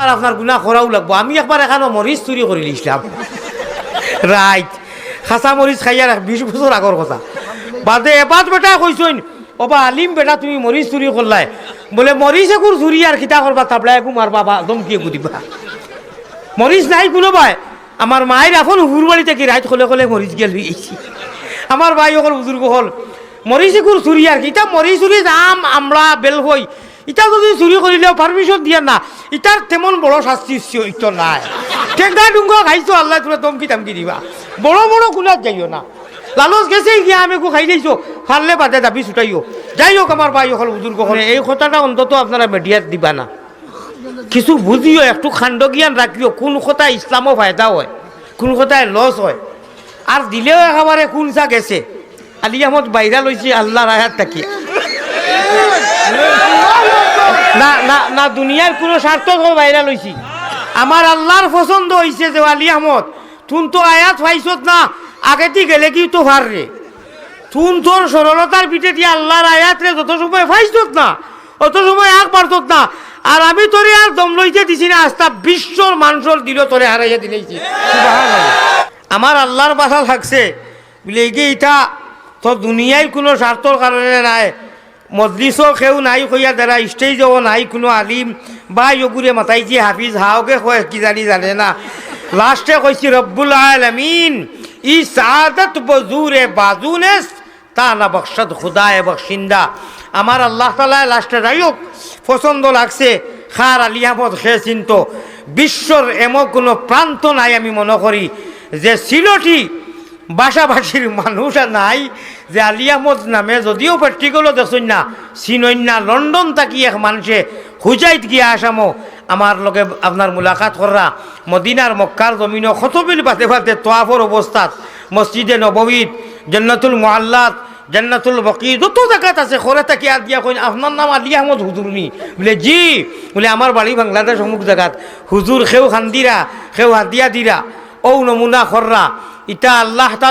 আর আপনার গুণা করাও লাগবো। আমি একবার এখানো মরিচ চুরি করে লিছিলাম রাইট খাসা মরিচ খাইয়া রাখ বিশ বছর আগর কথা। বাদে এবাদ বেটা কইসইন ওবা আলিম বেটা তুমি মরিচ চুরি করলাই বলে মরিচ একুর চুরি আর কিতা করবা তাবলা একু মারবা বা দমকি একু দিবা। মরিচ নাই কোনো ভাই আমার মায়ের এখন হুর বাড়িতে কি রাইত হলে হলে মরিচ গেল গেছি আমার ভাই অকল বুজুর্গ হল। মরিচ একুর চুরি আর কি ইটা মরিচ চুরি দাম আমরা বেল হই ইটা যদি চুরি করিলেও পারমিশন দিয়া না। ইটার তেমন বড় শাস্তি ইতো নাই। টেঙ্গা ডুঙ্গা খাইছো, আল্লাহ তোরা দমকি তামকি দিবা। বড় বড় গুলাত যাইও না। লালচ গেছে গিয়া আমি খাই দিয়েছ ফারলে বাদে দাবি ছুটাইও যাই হোক আমার ভাই হল বুজুর্গ হল এই কথাটা অন্তত আপনারা মিডিয়াত দিবা না। কিছু বুঝিও একটু খাণ্ড জ্ঞান রাখিও কোন কথা ইসলামও ফায়দা হয়, কোন কথায় লস হয়। আর দিলেও একেবারে কোন চা গেছে। আলি আহমদ বাইরা লইছি আল্লাহর আয়াত থাকি না না, দুনিয়ার কোনো স্বার্থ বাইরা লইছি। আমার আল্লাহর পছন্দ হইছে যে আলী আহমদ, তুন তো আয়াত পাইছত না আগেতে গেলে কি তো রে? তুন তোর সরলতার পিঠে দিয়ে আল্লাহর আয়াত রে যত সময় পাইছত না, অত সময় আগ পারত না, আর আমি তোরে আর দম লইতে দিছি না আস্তা বিশ্বর মানুষের দিল তোরে হারাইয়া দিলেছি আমার আল্লাহর বাসা থাকছে, বলে এই এটা তো দুনিয়ায় কোনো স্বার্থর কারণে নাই মজলিসও কেউ নাই কইয়া দ্বারা স্টেজও নাই কোনো আলিম। বা ইগুরে মাতাইছি হাফিজ হাওকে কয়, কি জানি জানে না। লাস্টে কইছি রব্বুল আলমিন, ই সাদত বজুরে বাজুনেস তা না বকশত খুদায় বকশিন্দা আমার আল্লাহ তালায় লাস্টে যাই হোক পছন্দ লাগছে খার আলী আহমদ খে চিন্ত। বিশ্বর এমন কোনো প্রান্ত নাই আমি মনে করি, যে সিলটি বাসাবাসীর মানুষ নাই যে আলী আহমদ নামে যদিও প্র্যাকটিক্যালও দেখছেন না না লন্ডন থাকি এক মানুষে হুজাইত গিয়া আসামো। আমার লগে আপনার মুলাকাত করা মদিনার মক্কার জমিন খতবিল পাতে পাতে তোয়াফর অবস্থাত মসজিদে নববীত জন্নতুল মোহাল্লাত জান্নাতুল বকি যত জায়গাত আছে খরে থাকি আর দিয়া কই আপনার নাম আলী আহমদ হুজুর নি? বলে, জি। বলে আমার বাড়ি বাংলাদেশ অমুক জায়গাত হুজুর খেউ খান্দিরা খেউ হাদিয়া দিরা ও নমুনা খররা ইটা আল্লাহ তালা